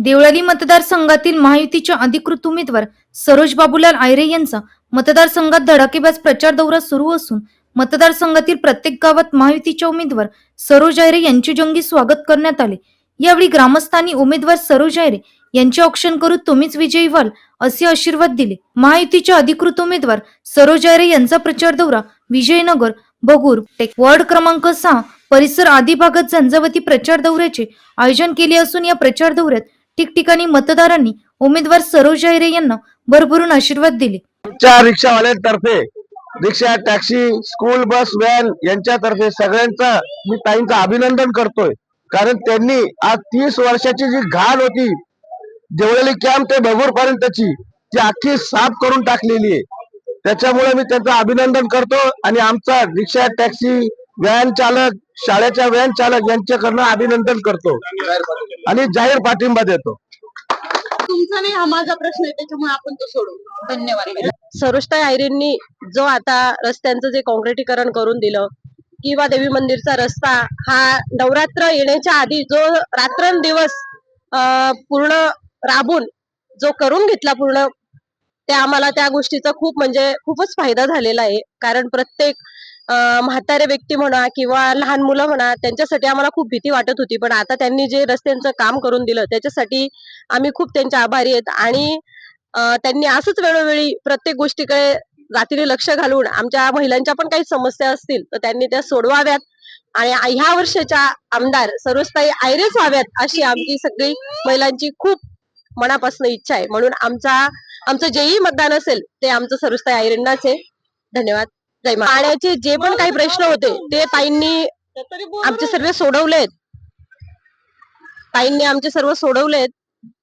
देवळाली मतदारसंघातील महायुतीच्या अधिकृत उमेदवार सरोज बाबूलाल आयरे यांचा मतदारसंघात धडाकेबाज प्रचार दौरा सुरू असून मतदारसंघातील प्रत्येक गावात महायुतीच्या उमेदवार सरोज आयरे यांचे जंगी स्वागत करण्यात आले. यावेळी ग्रामस्थांनी उमेदवार सरोज आयरे यांचे औक्षण करून तुम्हीच विजयी व्हाल असे आशीर्वाद दिले. महायुतीच्या अधिकृत उमेदवार सरोज आयरे यांचा प्रचार दौरा विजयनगर बगूर टेक वॉर्ड क्रमांक सहा परिसर आदी भागात झंझावती प्रचार दौऱ्याचे आयोजन केले असून या प्रचार दौऱ्यात ठिकठिकाणी मतदारांनी उमेदवार सरोज अहिरे यांना भरभरून आशीर्वाद दिले. आमच्या रिक्षावाल्यांतर्फे rickshaw taxi school bus van यांच्यातर्फे सगळ्यांचा मी ताईंचं अभिनंदन करतोय. कारण त्यांनी आज तीस वर्षाची जी घाण होती जेवढेली कॅम्प ते भगूर पर्यंतची ती अख्खी साफ करून टाकलेली आहे. त्याच्यामुळे मी त्यांचं अभिनंदन करतो आणि आमचा रिक्षा टॅक्सी व्हॅन चालक शाळेच्या व्हॅन चालक यांच्याकडनं अभिनंदन करतो आणि जाहीर पाठिंबा देतो. तुमचा नाही हा माझा प्रश्न आहे त्याच्यामुळे आपण तो सोडू धन्यवाद. सरोजताई आयरींनी जो आता रस्त्यांचं जे काँक्रिटीकरण करून दिलं किंवा देवी मंदिरचा रस्ता हा नवरात्र येण्याच्या आधी जो रात्रंदिवस पूर्ण राबून जो करून घेतला पूर्ण ते आम्हाला त्या गोष्टीचा खूप म्हणजे खूपच फायदा झालेला आहे. कारण प्रत्येक म्हातारे व्यक्ती म्हणा किंवा लहान मुलं म्हणा त्यांच्यासाठी आम्हाला खूप भीती वाटत होती. पण आता त्यांनी जे रस्त्यांचं काम करून दिलं त्याच्यासाठी आम्ही खूप त्यांचे आभारी आहेत. आणि त्यांनी असंच वेळोवेळी प्रत्येक गोष्टीकडे जातीने लक्ष घालून आमच्या महिलांच्या पण काही समस्या असतील तर त्यांनी त्या सोडवाव्यात. आणि ह्या वर्षाच्या आमदार सरोजताई आयरेच व्हाव्यात अशी आमची सगळी महिलांची खूप मनापासून इच्छा आहे. म्हणून आमचा आमचं जेही मतदान असेल ते आमचं सरोजताई आयरेंनाच आहे. धन्यवाद. पाण्याचे जे पण काही प्रश्न होते ते ताईंनी आमचे सर्व सोडवलेत. ताईंनी आमचे सर्व सोडवलेत.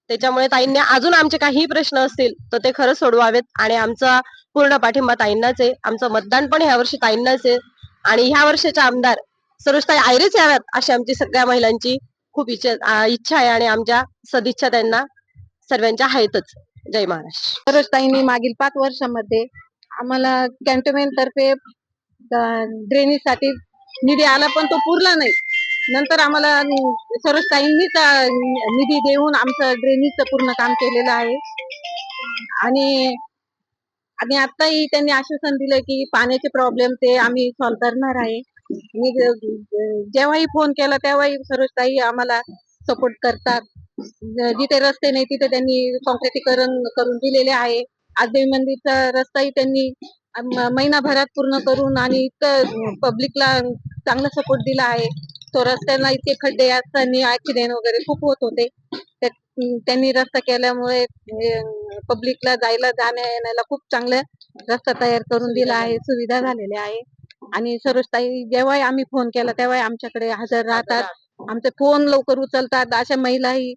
त्याच्यामुळे ताईंनी अजून आमचे काही प्रश्न असतील तर ते खरंच सोडवावेत. आणि आमचा पूर्ण पाठिंबा ताईंनाच आहे. आमचं मतदान पण ह्या वर्षी ताईंनाच आहे. आणि ह्या वर्षाच्या आमदार सरोजताई आयरेच याव्यात अशी आमची सगळ्या महिलांची खूप इच्छा इच्छा आहे. आणि आमच्या सदिच्छा त्यांना सर्वांच्या आहेतच जय महाराष्ट्र. सरोजताईंनी मागील पाच वर्षामध्ये आम्हाला कॅन्टोन्मेंट तर्फे ड्रेनेजसाठी निधी आला पण तो पुरला नाही. नंतर आम्हाला अं, निधी देऊन आमचं ड्रेनेजचं पूर्ण काम केलेलं आहे. आणि आणि आताही त्यांनी आश्वासन दिलं की पाण्याचे प्रॉब्लेम ते आम्ही सॉल्व्ह करणार आहे. मी जेव्हाही फोन केला तेव्हाही सरोजताई आम्हाला सपोर्ट करतात. जिथे रस्ते नाही तिथे त्यांनी कॉन्क्रिटीकरण करून दिलेले आहे. आज देवी मंदिरचा रस्ताही त्यांनी महिनाभरात पूर्ण करून आणि इतकं पब्लिकला चांगला सपोर्ट दिला आहे. तो रस्त्याला इतके खड्डे असताना ऍक्सिडेंट वगैरे खूप होत होते. त्यांनी रस्ता केल्यामुळे पब्लिकला जायला जाण्या येण्याला खूप चांगलं रस्ता तयार करून दिला आहे सुविधा झालेल्या आहे. आणि सरोजताई जेव्हाही आम्ही फोन केला तेव्हा आमच्याकडे हजर राहतात. आमचे फोन लवकर उचलतात. अशा महिलाही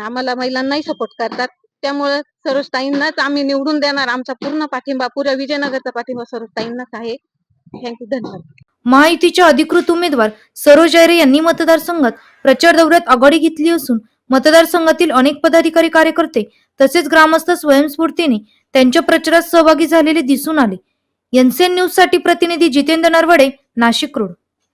आम्हाला महिलांनाही सपोर्ट करतात. त्यामुळे सरोजताईंनाच आम्ही निवडून देणार. आमचा पूर्ण पाठिंबा पुऱ्या विजयनगरचा पाठिंबा सरोजताईंनाच आहे. थँक्यू धन्यवाद. महायुतीच्या अधिकृत उमेदवार सरोज आयरे यांनी मतदारसंघात प्रचार दौऱ्यात आघाडी घेतली असून मतदारसंघातील अनेक पदाधिकारी कार्यकर्ते तसेच ग्रामस्थ स्वयंस्फूर्तीने त्यांच्या प्रचारात सहभागी झालेले दिसून आले. एनसीएन न्यूजसाठी प्रतिनिधी जितेंद्र नरवडे नाशिक रोड.